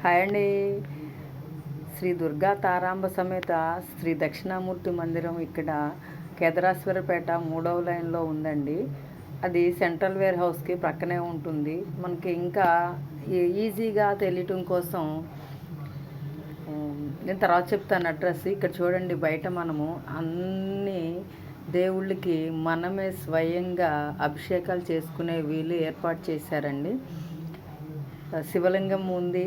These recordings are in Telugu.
హాయ్ అండి. శ్రీ దుర్గా తారాంబ సమేత శ్రీ దక్షిణామూర్తి మందిరం ఇక్కడ కేదరాశ్వరపేట మూడవ లైన్లో ఉందండి. అది సెంట్రల్ వేర్ హౌస్కి ప్రక్కనే ఉంటుంది. మనకి ఇంకా ఈజీగా తెలియటం కోసం నేను తర్వాత చెప్తాను అడ్రస్. ఇక్కడ చూడండి బయట మనము అన్ని దేవుళ్ళకి మనమే స్వయంగా అభిషేకాలు చేసుకునే వీలు ఏర్పాటు చేశారండి. శివలింగం ఉంది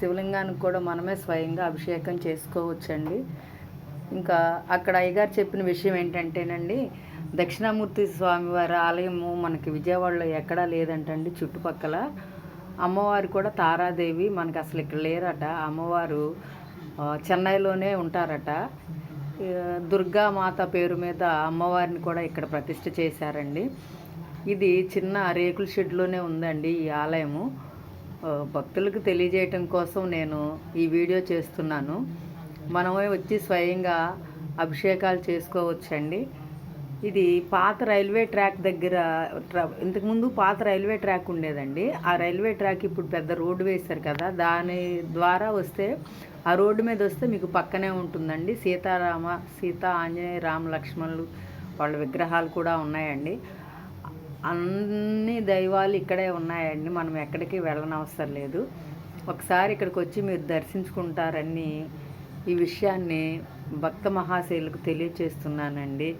శివలింగానికి కూడా మనమే స్వయంగా అభిషేకం చేసుకోవచ్చండి. ఇంకా అక్కడ అయ్యగారు చెప్పిన విషయం ఏంటంటేనండి దక్షిణామూర్తి స్వామివారి ఆలయము మనకి విజయవాడలో ఎక్కడా లేదంటండి చుట్టుపక్కల. అమ్మవారు కూడా తారాదేవి మనకి అసలు ఇక్కడ లేరట. అమ్మవారు చెన్నైలోనే ఉంటారట. దుర్గా దుర్గామాత పేరు మీద అమ్మవారిని కూడా ఇక్కడ ప్రతిష్ఠ చేశారండి. ఇది చిన్న రేకుల షెడ్లోనే ఉందండి ఈ ఆలయము. భక్తులకు తెలియజేయటం కోసం నేను ఈ వీడియో చేస్తున్నాను. మనమే వచ్చి స్వయంగా అభిషేకాలు చేసుకోవచ్చండి. ఇది పాత రైల్వే ట్రాక్ దగ్గర ఇంతకుముందు పాత రైల్వే ట్రాక్ ఉండేదండి. ఆ రైల్వే ట్రాక్ ఇప్పుడు పెద్ద రోడ్డు వేశారు కదా దాని ద్వారా వస్తే ఆ రోడ్డు మీద వస్తే మీకు పక్కనే ఉంటుందండి. సీతారామ సీత ఆంజనేయ రామ లక్ష్మణులు వాళ్ళ విగ్రహాలు కూడా ఉన్నాయండి. అన్ని దైవాలు ఇక్కడే ఉన్నాయండి. మనం ఎక్కడికి వెళ్ళనవసరం లేదు. ఒకసారి ఇక్కడికి వచ్చి మీరు దర్శించుకుంటారని ఈ విషయాన్ని భక్త మహాశైలకు తెలియచేస్తున్నానండి.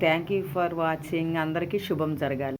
థ్యాంక్ యూ ఫర్ వాచింగ్ అందరికీ శుభం జరగాలి.